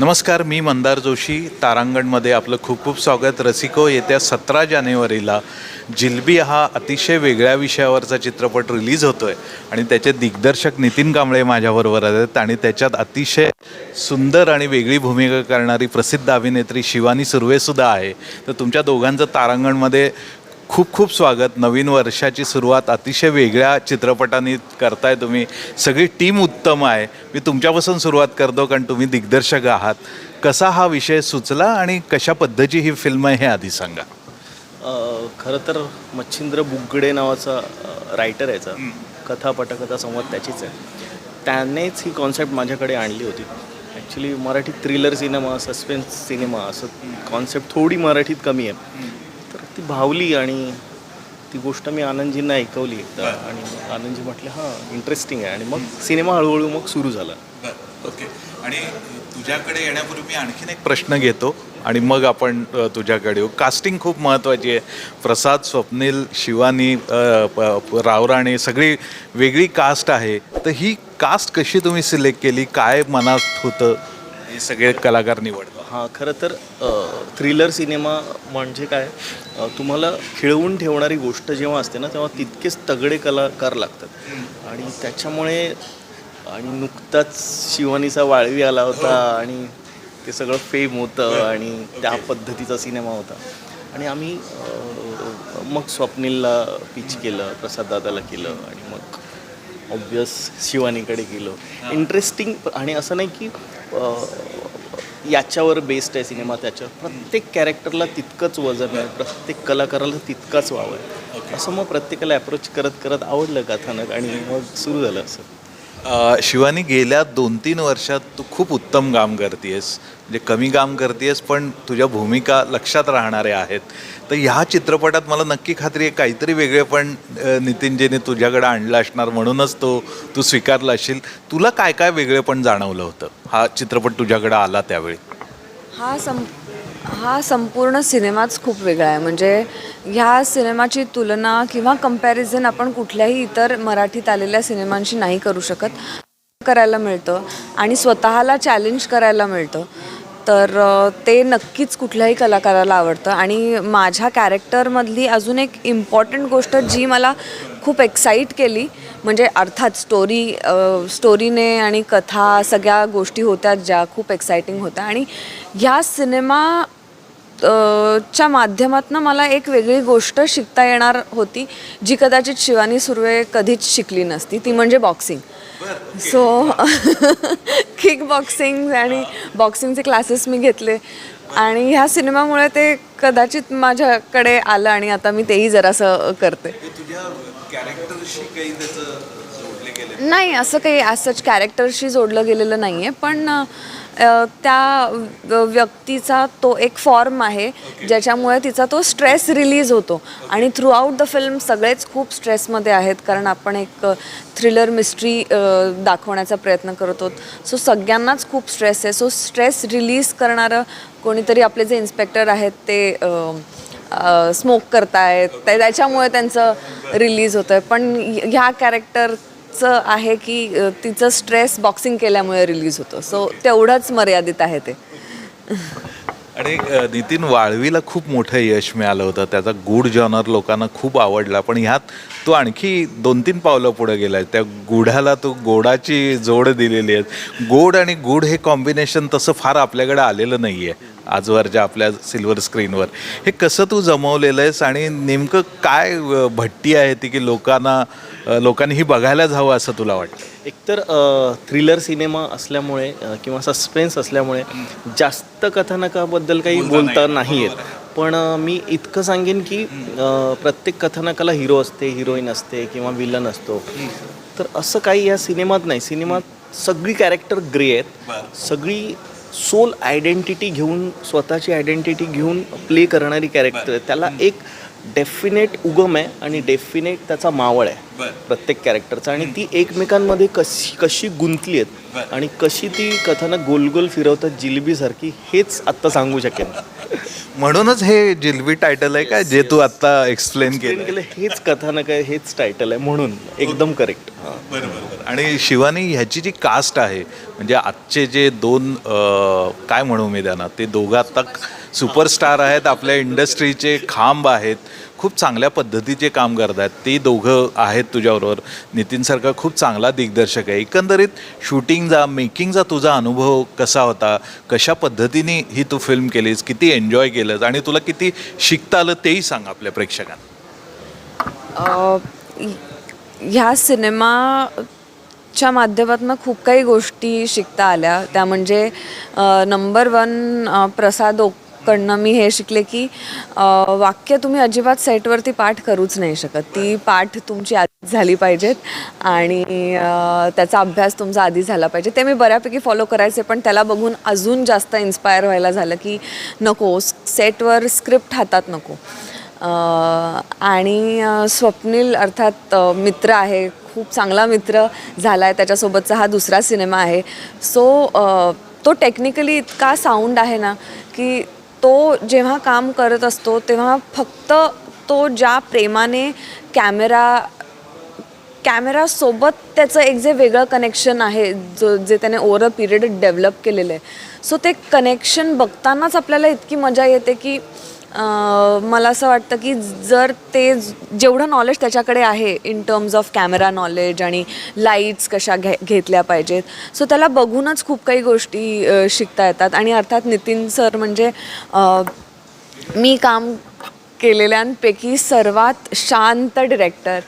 नमस्कार मी मंदार जोशी. तारांगणमध्ये आपलं खूप खूप स्वागत. रसिको येत्या सतरा जानेवारीला जिलबी हा अतिशय वेगळ्या विषयावरचा चित्रपट रिलीज होतो आहे आणि त्याचे दिग्दर्शक नितीन कांबळे माझ्याबरोबर आहेत आणि त्याच्यात अतिशय सुंदर आणि वेगळी भूमिका करणारी प्रसिद्ध अभिनेत्री शिवानी सुर्वेसुद्धा आहे. तर तुमच्या दोघांचं तारांगणमध्ये खूप खूप स्वागत. नवीन वर्षाची सुरुवात अतिशय वेगळ्या चित्रपटांनी करताय तुम्ही. सगळी टीम उत्तम आहे. मी तुमच्यापासून सुरुवात करतो कारण तुम्ही दिग्दर्शक आहात. कसा हा विषय सुचला आणि कशा पद्धतीची ही फिल्म आहे हे आधी सांगा. खरं तर मच्छिंद्र बुगडे नावाचा रायटर याचा. कथा पटकथा संवाद त्याचीच आहे. त्यानेच ही कॉन्सेप्ट माझ्याकडे आणली होती. Actually Marathi thriller cinema suspense cinema असं कॉन्सेप्ट थोडी मराठीत कमी आहे. ती भावली आणि ती गोष्ट मी आनंदजींना ऐकवली एकदा. आणि आनंदजी म्हटले हां इंटरेस्टिंग आहे. आणि मग सिनेमा हळूहळू मग सुरू झाला. ओके. आणि तुझ्याकडे येण्यापूर्वी मी आणखीन एक प्रश्न घेतो आणि मग आपण तुझ्याकडे येऊ. कास्टिंग खूप महत्त्वाची आहे. प्रसाद स्वप्नील शिवानी रावराणे सगळी वेगळी कास्ट आहे. तर ही कास्ट कशी तुम्ही सिलेक्ट केली? काय मनात होतं? हे सगळे कलाकार निवडतात. हां खरं तर थ्रिलर सिनेमा म्हणजे काय? तुम्हाला खिळवून ठेवणारी गोष्ट जेव्हा असते ना तेव्हा तितकेच तगडे कलाकार लागतात. आणि त्याच्यामुळे आणि नुकताच शिवानीचा वाळवी आला होता आणि ते सगळं फेम होतं आणि त्या पद्धतीचा सिनेमा होता. आणि आम्ही मग स्वप्नीलला पिच केलं प्रसाद दादाला केलं आणि मग ऑब्वियस शिवानीकडे गेलो. इंटरेस्टिंग आणि असं नाही की याच्यावर बेस्ड आहे सिनेमा त्याच्यावर. प्रत्येक कॅरेक्टरला तितकंच वजन आहे प्रत्येक कलाकाराला तितकाच वाव आहे. असं मग प्रत्येकाला अप्रोच करत करत आवडलं कथानक आणि मग सुरू झालं असं. शिवानी गेल्या दोन तीन वर्षात तू खूप उत्तम काम करतेस म्हणजे कमी काम करतेस पण तुझ्या भूमिका लक्षात राहणाऱ्या आहेत. तर ह्या चित्रपटात मला नक्की खात्री आहे काहीतरी वेगळे पण नितीनजीने तुझ्याकडे आणलं असणार म्हणूनच तो तू स्वीकारला असशील तुला काय काय वेगळे पण जाणवलं होतं? हा चित्रपट तुझ्याकडे आला त्यावेळी. हा सं हा संपूर्ण सिनेमाच खूप वेगळा आहे. म्हणजे ह्या सिनेमाची तुलना किंवा कंपॅरिझन आपण कुठल्याही इतर मराठीत आलेल्या सिनेमांशी नाही करू शकत. करायला मिळतं आणि स्वतःला चॅलेंज करायला मिळतं. तर ते नक्कीच कुठल्याही कलाकाराला आवडतं. आणि माझ्या कॅरेक्टरमधली अजून एक इम्पॉर्टंट गोष्ट जी मला खूप एक्साईट केली म्हणजे अर्थात स्टोरी स्टोरीने आणि कथा सगळ्या गोष्टी होत्या ज्या खूप एक्साइटिंग होत्या. आणि ह्या सिनेमा च्या माध्यमातून मला एक वेगळी गोष्ट शिकता येणार होती जी कदाचित शिवानी सुर्वे कधीच शिकली नसती. ती म्हणजे बॉक्सिंग. सो किक बॉक्सिंग आणि बॉक्सिंगचे क्लासेस मी घेतले. आणि ह्या सिनेमामुळे ते कदाचित माझ्याकडे आलं आणि आता मी तेही जरासं करते. गेले. नाही असं काही ॲज सच कॅरेक्टरशी जोडलं गेलेलं नाही आहे पण त्या व्य- व्यक्तीचा तो एक फॉर्म आहे ज्याच्यामुळे तिचा तो स्ट्रेस रिलीज होतो. आणि थ्रू आउट द फिल्म सगळेच खूप स्ट्रेसमध्ये आहेत कारण आपण एक थ्रिलर मिस्ट्री दाखवण्याचा प्रयत्न करत आहोत. सो सगळ्यांनाच खूप स्ट्रेस आहे. सो स्ट्रेस रिलीज करणारं कोणीतरी आपले जे इन्स्पेक्टर आहेत ते स्मोक करतायत. त्या- त्याच्यामुळे त्यांचं रिलीज होतं आहे पण ह्या तिचं आहे की तिचं स्ट्रेस बॉक्सिंग केल्यामुळे रिलीज होतं. सो तेवढंच मर्यादित आहे ते. आणि नितीन वाळवीला खूप मोठं यश मिळालं होतं. त्याचा गुड जॉनर लोकांना खूप आवडला. पण ह्यात तो आणखी दोन तीन पावलं पुढे आहे त्या गुढाला तो गोडाची जोड दिलेली आहे गोड आणि गुड हे कॉम्बिनेशन तसं फार आपल्याकडे आलेलं नाही आहे आजवरच्या आपल्या सिल्वर स्क्रीनवर. हे कसं तू जमवलेलं आहेस आणि नेमकं काय भट्टी आहे ती की लोकांना लोकांनी ही बघायलाच हवं असं तुला वाटतं? एकतर थ्रिलर सिनेमा असल्यामुळे किंवा सस्पेन्स असल्यामुळे जास्त कथानकाबद्दल काही बोलता नाही येत. पण मी इतकं सांगेन की प्रत्येक कथानकाला हिरो असते हिरोईन असते किंवा विलन असतो. तर असं काही या सिनेमात नाही. सिनेमात सगळी कॅरेक्टर ग्रे आहेत. सगळी सोल आयडेंटिटी घेऊन स्वतःची आयडेंटिटी घेऊन प्ले करणारी कॅरेक्टर आहे. त्याला एक डेफिनेट उगम आहे आणि डेफिनेट त्याचा मावळ आहे. प्रत्येक कॅरेक्टरचा आणि ती एकमेकांमध्ये कशी कशी गुंतली आहेत आणि कशी ती कथानक गोल गोल फिरवतात जिलेबीसारखी हेच आत्ता सांगू शकेन. म्हणूनच हे जिलबी टायटल आहे का जे तू आता एक्सप्लेन केलं हेच कथानक आहे हेच टायटल आहे म्हणून एकदम करेक्ट आणि शिवानी ह्याची जी कास्ट आहे म्हणजे आजचे जे दोन काय म्हणू मी त्यांना ते दोघं आता सुपरस्टार आहेत आपल्या इंडस्ट्रीचे खांब आहेत. खूप चांगल्या पद्धतीचे काम करत आहेत. ते दोघं आहेत तुझ्याबरोबर. नितीनसारखा खूप चांगला दिग्दर्शक आहे. एकंदरीत शूटिंगचा मेकिंगचा तुझा अनुभव कसा होता? कशा पद्धतीने ही तू फिल्म केलीस? किती एन्जॉय केलंस? आणि तुला किती शिकता आलं तेही सांग आपल्या प्रेक्षकांना. ह्या ह्या सिनेमाच्या माध्यमातून खूप काही गोष्टी शिकता आल्या. त्या म्हणजे नंबर वन प्रसाद ओक कडनं मी हे शिकले की वाक्य तुम्ही अजिबात सेटवरती पाठ करूच नाही शकत. ती पाठ तुमची आधी झाली पाहिजेत आणि त्याचा अभ्यास तुमचा आधी झाला पाहिजे. ते मी बऱ्यापैकी फॉलो करायचे पण त्याला बघून अजून जास्त इन्स्पायर व्हायला झालं की नको सेटवर स्क्रिप्ट हातात नको. आणि स्वप्नील अर्थात मित्र आहे खूप चांगला मित्र झाला आहे त्याच्यासोबतचा हा दुसरा सिनेमा आहे. सो तो टेक्निकली इतका साऊंड आहे ना की तो जेव्हा काम करत असतो तेव्हा फक्त तो ज्या प्रेमाने कॅमेरा कॅमेरासोबत त्याचं एक जे वेगळं कनेक्शन आहे जो जे त्याने ओवर अ पिरियड डेव्हलप केलेलं आहे. सो ते कनेक्शन बघतानाच आपल्याला इतकी मजा येते की मला असं वाटतं की जर ते जेवढं नॉलेज त्याच्याकडे आहे in terms of camera knowledge आणि लाईट्स कशा घे घेतल्या पाहिजेत. सो त्याला बघूनच खूप काही गोष्टी शिकता येतात. आणि अर्थात नितीन सर म्हणजे मी काम केलेल्यांपैकी सर्वात शांत डिरेक्टर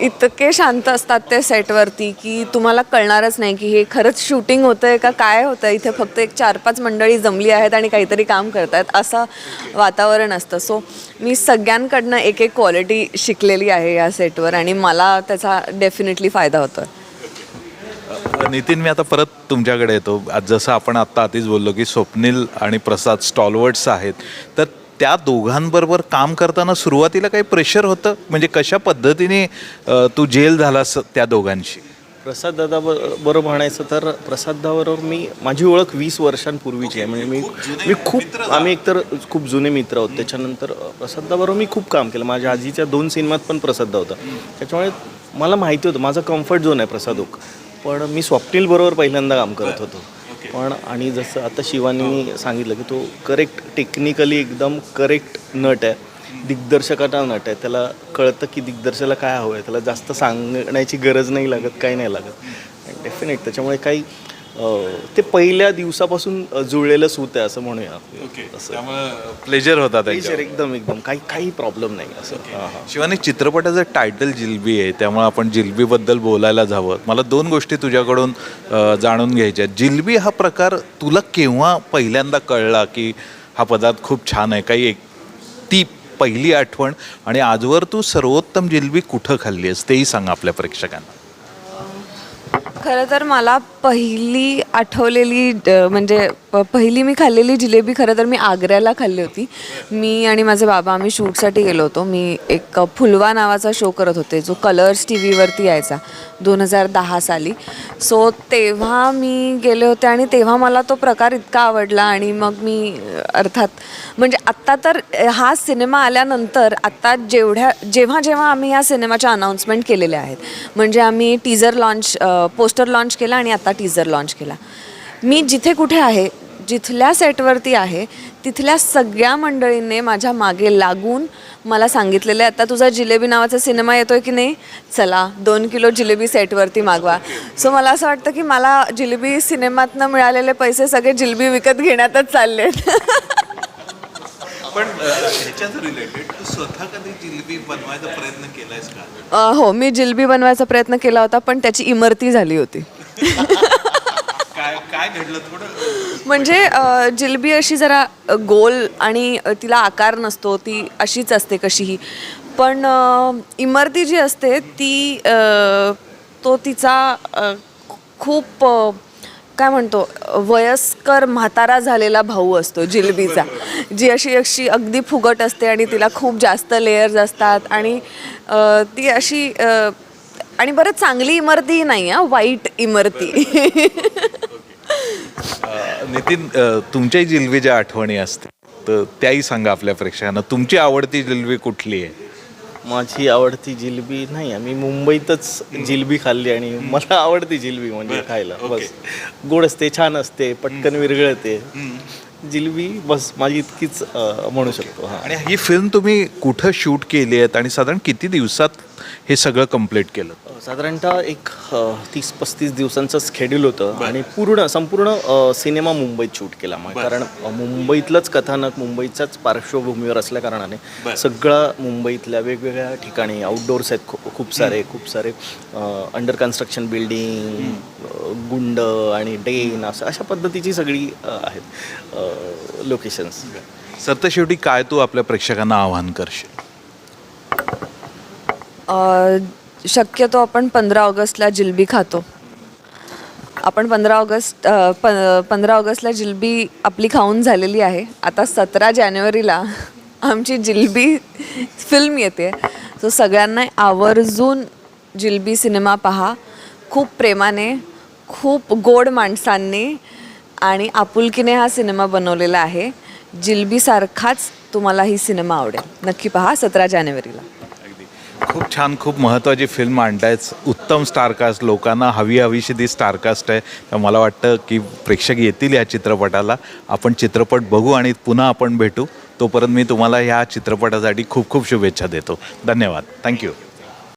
इतके शांत असतात ते सेटवरती की तुम्हाला कळणारच नाही की हे खरंच शूटिंग होतं आहे का काय होतं इथे फक्त एक चार पाच मंडळी जमली आहेत आणि काहीतरी काम करत आहेत असं वातावरण असतं. सो मी सगळ्यांकडनं एक एक क्वालिटी शिकलेली आहे या सेटवर आणि मला त्याचा डेफिनेटली फायदा होतो नितीन मी आता परत तुमच्याकडे येतो. जसं आपण आत्ता आधीच बोललो की स्वप्नील आणि प्रसाद स्टॉलवर्ड्स आहेत. तर त्या दोघांबरोबर काम करताना सुरुवातीला काही प्रेशर होतं? म्हणजे कशा पद्धतीने अ, तू जेल झालास त्या दोघांशी? प्रसाद दादा बरोबर म्हणायचं तर प्रसाद दादाबरोबर मी माझी ओळख वीस वर्षांपूर्वीची आहे. म्हणजे मी मी खूप आम्ही एकतर खूप जुने मित्र आहोत. त्याच्यानंतर प्रसाद दादाबरोबर मी खूप काम केलं. माझ्या आजीच्या दोन सिनेमात पण प्रसाद दा होता. त्याच्यामुळे मला माहिती होतं. माझा कम्फर्ट झोन आहे प्रसाद ओक. पण मी स्वप्नील बरोबर पहिल्यांदा काम करत होतो. पण आणि जसं आता शिवानी सांगितलं की तो करेक्ट टेक्निकली एकदम करेक्ट नट आहे. दिग्दर्शकाचा नट आहे. त्याला कळतं की दिग्दर्शकाला काय हवं आहे त्याला जास्त सांगण्याची गरज नाही लागत काही नाही लागत. डेफिनेट त्याच्यामुळे काही ते पहिल्या दिवसापासून जुळलेलं सूत आहे असं म्हणूया असं. प्लेजर होता त्याच्यावर. एकदम एकदम. काही काही प्रॉब्लेम नाही. असं. शिवानी चित्रपटाचं टायटल जिलबी आहे त्यामुळे आपण जिलबीबद्दल बोलायला जावं. मला दोन गोष्टी तुझ्याकडून जाणून घ्यायच्या आहेत. जिलबी हा प्रकार तुला केव्हा पहिल्यांदा कळला की हा पदार्थ खूप छान आहे? काही एक ती पहिली आठवण. आणि आजवर तू सर्वोत्तम जिलबी कुठं खाल्ली आहेस? तेही सांग आपल्या प्रेक्षकांना. खरं तर मला पहिली आठवलेली म्हणजे प- पहिली मी खाल्लेली जिलेबी खरं तर मी आग्र्याला खाल्ली होती. मी आणि माझे बाबा आम्ही शूटसाठी गेलो होतो. मी एक फुलवा नावाचा शो करत होते जो कलर्स टी व्हीवरती यायचा दोन हजार दहा साली. सो तेव्हा मी गेले होते आणि तेव्हा मला तो प्रकार इतका आवडला आणि मग मी अर्थात म्हणजे आत्ता तर हा सिनेमा आल्यानंतर आत्ता जेवढ्या जेव्हा जेव्हा आम्ही या सिनेमाच्या अनाऊन्समेंट केलेल्या आहेत म्हणजे आम्ही टीजर लॉन्च पोस्टर लॉन्च केला आणि आत्ता टीजर लॉन्च केला. मी जिथे कुठे आहे जिथल्या सेटवरती आहे तिथल्या सगळ्या मंडळींनी माझ्या मागे लागून मला सांगितलेलं आहे आता तुझा जिलेबी नावाचा सिनेमा येतोय की नाही? चला दोन किलो जिलेबी सेटवरती मागवा. सो मला असं वाटतं की मला जिलेबी सिनेमातनं मिळालेले पैसे सगळे जिलेबी विकत घेण्यातच चालले आहेत. पण रिलेटेड तू स्वतः कधी जिलबी बनवायचा प्रयत्न केलायस का? हो मी जिलबी बनवायचा प्रयत्न केला होता पण त्याची इमरती झाली होती. काय घडलं थोडं? म्हणजे जिलबी अशी जरा गोल आणि तिला आकार नसतो ती अशीच असते कशीही. पण इमरती जी असते ती तो तिचा खूप काय म्हणतो वयस्कर म्हातारा झालेला भाऊ असतो जिलबीचा. जी अशी अशी अगदी फुगट असते आणि तिला खूप जास्त लेयर्स असतात आणि ती अशी आणि बरं चांगली इमरती नाही हां वाईट इमरती. नितीन तुमच्याही जिलबीच्या आठवणी असते तर त्याही सांगा आपल्या प्रेक्षकांना. तुमची आवडती जिलबी कुठली आहे? माझी आवडती जिलबी नाही आम्ही मुंबईतच जिलबी खाल्ली आणि मला आवडती जिलबी म्हणजे खायला बस. गोड असते छान असते पटकन विरघळते. जिलबी बस माझी इतकीच म्हणू शकतो हां. आणि ही फिल्म तुम्ही कुठं शूट केली आहेत आणि साधारण किती दिवसात हे सगळं कंप्लीट केलं? साधारणतः एक तीस पस्तीस दिवसांचं स्केड्यूल होतं आणि पूर्ण संपूर्ण सिनेमा मुंबईत शूट केला मग कारण मुंबईतलंच कथानक मुंबईच्याच पार्श्वभूमीवर असल्या कारणाने सगळं मुंबईतल्या वेगवेगळ्या ठिकाणी आउटडोर्स आहेत खूप खूप सारे खूप सारे अंडर कन्स्ट्रक्शन बिल्डिंग गुंड आणि डेन असं अशा पद्धतीची सगळी आहेत लोकेशन्स सर तर शेवटी काय तू आपल्या प्रेक्षकांना आवाहन करशील? अ, शक्यतो आपण पंधरा ऑगस्टला जिलबी खातो. आपण पंधरा ऑगस्ट प पंधरा ऑगस्टला जिलबी आपली खाऊन झालेली आहे. आता सतरा जानेवारीला आमची जिलबी फिल्म येते. सो सगळ्यांना आवर्जून जिलबी सिनेमा पहा. खूप प्रेमाने खूप गोड माणसांनी आणि आपुलकीने हा सिनेमा बनवलेला आहे. जिलबीसारखाच तुम्हाला ही सिनेमा आवडेल. नक्की पहा सतरा जानेवारीला. खूप छान खूप महत्त्वाची फिल्म आणतायच उत्तम स्टारकास्ट लोकांना हवी हवीशी ती स्टारकास्ट आहे. तर मला वाटतं की प्रेक्षक येतील या चित्रपटाला. आपण चित्रपट बघू आणि पुन्हा आपण भेटू. तोपर्यंत मी तुम्हाला ह्या चित्रपटासाठी खूप खूप शुभेच्छा देतो. धन्यवाद. थँक्यू